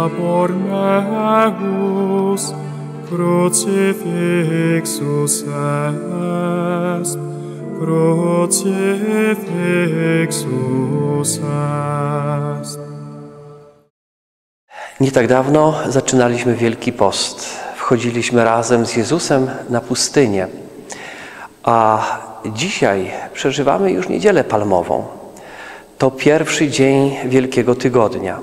labor meus crucifixus est, crucifixus est. Nie tak dawno zaczynaliśmy Wielki Post. Wchodziliśmy razem z Jezusem na pustynię. A dzisiaj przeżywamy już Niedzielę Palmową. To pierwszy dzień Wielkiego Tygodnia.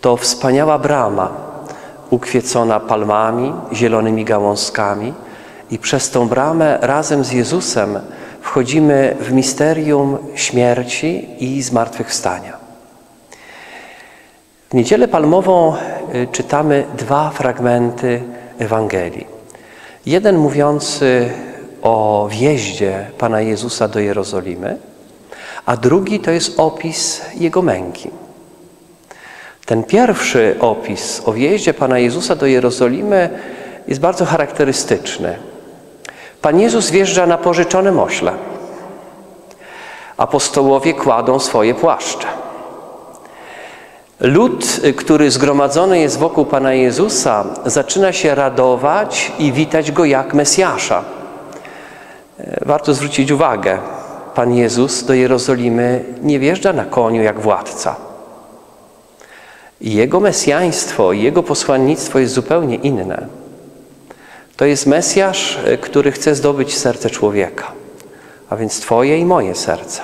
To wspaniała brama, ukwiecona palmami, zielonymi gałązkami i przez tą bramę razem z Jezusem wchodzimy w misterium śmierci i zmartwychwstania. W Niedzielę Palmową y, czytamy dwa fragmenty Ewangelii. Jeden mówiący o wjeździe Pana Jezusa do Jerozolimy, a drugi to jest opis Jego męki. Ten pierwszy opis o wjeździe Pana Jezusa do Jerozolimy jest bardzo charakterystyczny. Pan Jezus wjeżdża na pożyczonym ośle. Apostołowie kładą swoje płaszcze. Lud, który zgromadzony jest wokół Pana Jezusa, zaczyna się radować i witać Go jak Mesjasza. Warto zwrócić uwagę, Pan Jezus do Jerozolimy nie wjeżdża na koniu jak władca. Jego mesjaństwo, Jego posłannictwo jest zupełnie inne. To jest Mesjasz, który chce zdobyć serce człowieka, a więc Twoje i moje serce.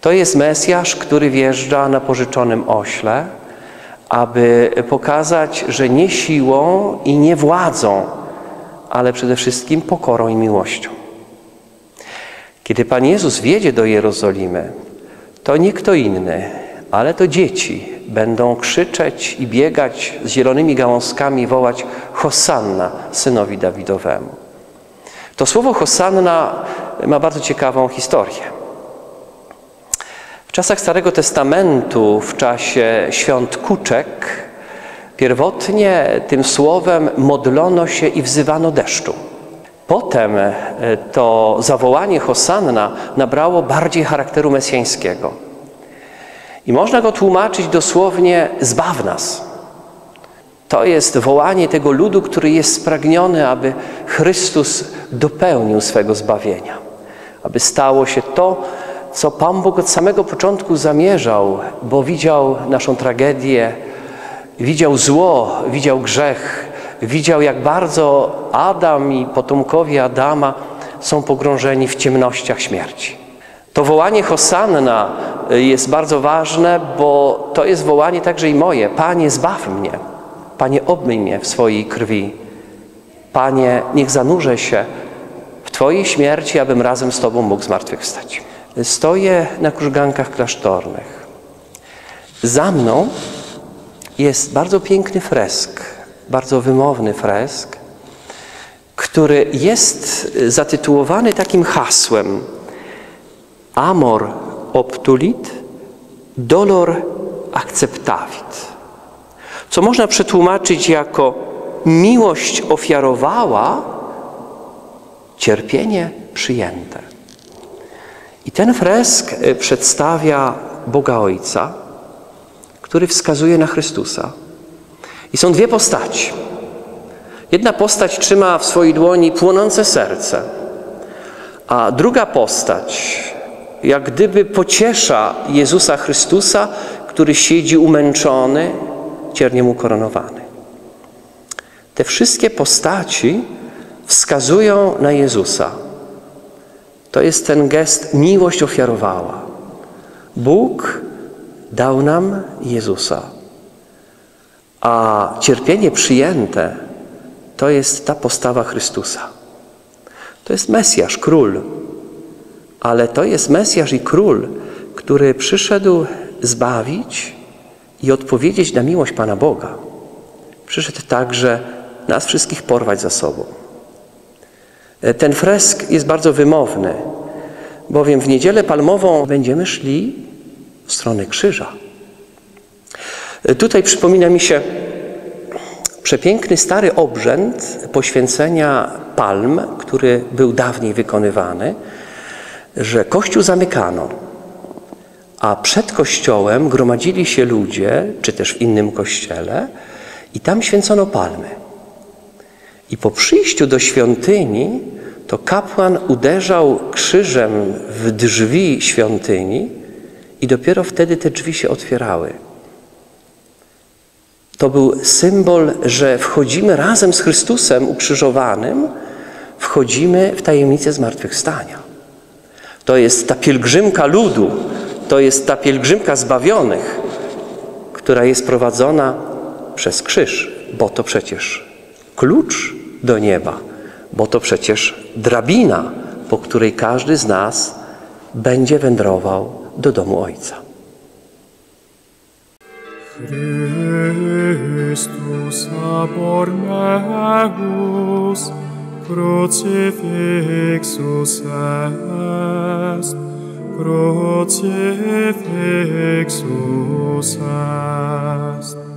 To jest Mesjasz, który wjeżdża na pożyczonym ośle, aby pokazać, że nie siłą i nie władzą, ale przede wszystkim pokorą i miłością. Kiedy Pan Jezus wjedzie do Jerozolimy, to nie kto inny, ale to dzieci będą krzyczeć i biegać z zielonymi gałązkami wołać Hosanna synowi Dawidowemu. To słowo Hosanna ma bardzo ciekawą historię. W czasach Starego Testamentu, w czasie świąt kuczek, pierwotnie tym słowem modlono się i wzywano deszczu. Potem e, to zawołanie Hosanna nabrało bardziej charakteru mesjańskiego. I można go tłumaczyć dosłownie zbaw nas. To jest wołanie tego ludu, który jest spragniony, aby Chrystus dopełnił swego zbawienia. Aby stało się to, co Pan Bóg od samego początku zamierzał, bo widział naszą tragedię, widział zło, widział grzech, widział jak bardzo Adam i potomkowie Adama są pogrążeni w ciemnościach śmierci. To wołanie Hosanna jest bardzo ważne, bo to jest wołanie także i moje. Panie, zbaw mnie. Panie, obmyj mnie w swojej krwi. Panie, niech zanurzę się w Twojej śmierci, abym razem z Tobą mógł zmartwychwstać. Stoję na krużgankach klasztornych. Za mną jest bardzo piękny fresk, bardzo wymowny fresk, który jest zatytułowany takim hasłem Amor obtulit, dolor acceptavit. Co można przetłumaczyć jako miłość ofiarowała, cierpienie przyjęte. I ten fresk e, przedstawia Boga Ojca, który wskazuje na Chrystusa. I są dwie postaci. Jedna postać trzyma w swojej dłoni płonące serce, a druga postać jak gdyby pociesza Jezusa Chrystusa, który siedzi umęczony, cierniem ukoronowany. Te wszystkie postaci wskazują na Jezusa. To jest ten gest miłość ofiarowała. Bóg dał nam Jezusa. A cierpienie przyjęte to jest ta postawa Chrystusa. To jest Mesjasz, król. Ale to jest Mesjasz i król, który przyszedł zbawić i odpowiedzieć na miłość Pana Boga. Przyszedł także nas wszystkich porwać za sobą. Ten fresk jest bardzo wymowny, bowiem w niedzielę palmową będziemy szli w stronę krzyża. Tutaj przypomina mi się przepiękny stary obrzęd poświęcenia palm, który był dawniej wykonywany, że kościół zamykano, a przed kościołem gromadzili się ludzie, czy też w innym kościele, i tam święcono palmy. I po przyjściu do świątyni, to kapłan uderzał krzyżem w drzwi świątyni, i dopiero wtedy te drzwi się otwierały. To był symbol, że wchodzimy razem z Chrystusem ukrzyżowanym, wchodzimy w tajemnicę zmartwychwstania. To jest ta pielgrzymka ludu, to jest ta pielgrzymka zbawionych, która jest prowadzona przez krzyż, bo to przecież klucz do nieba, bo to przecież drabina, po której każdy z nas będzie wędrował do domu Ojca. Christus abor crucifixus est, crucifixus est.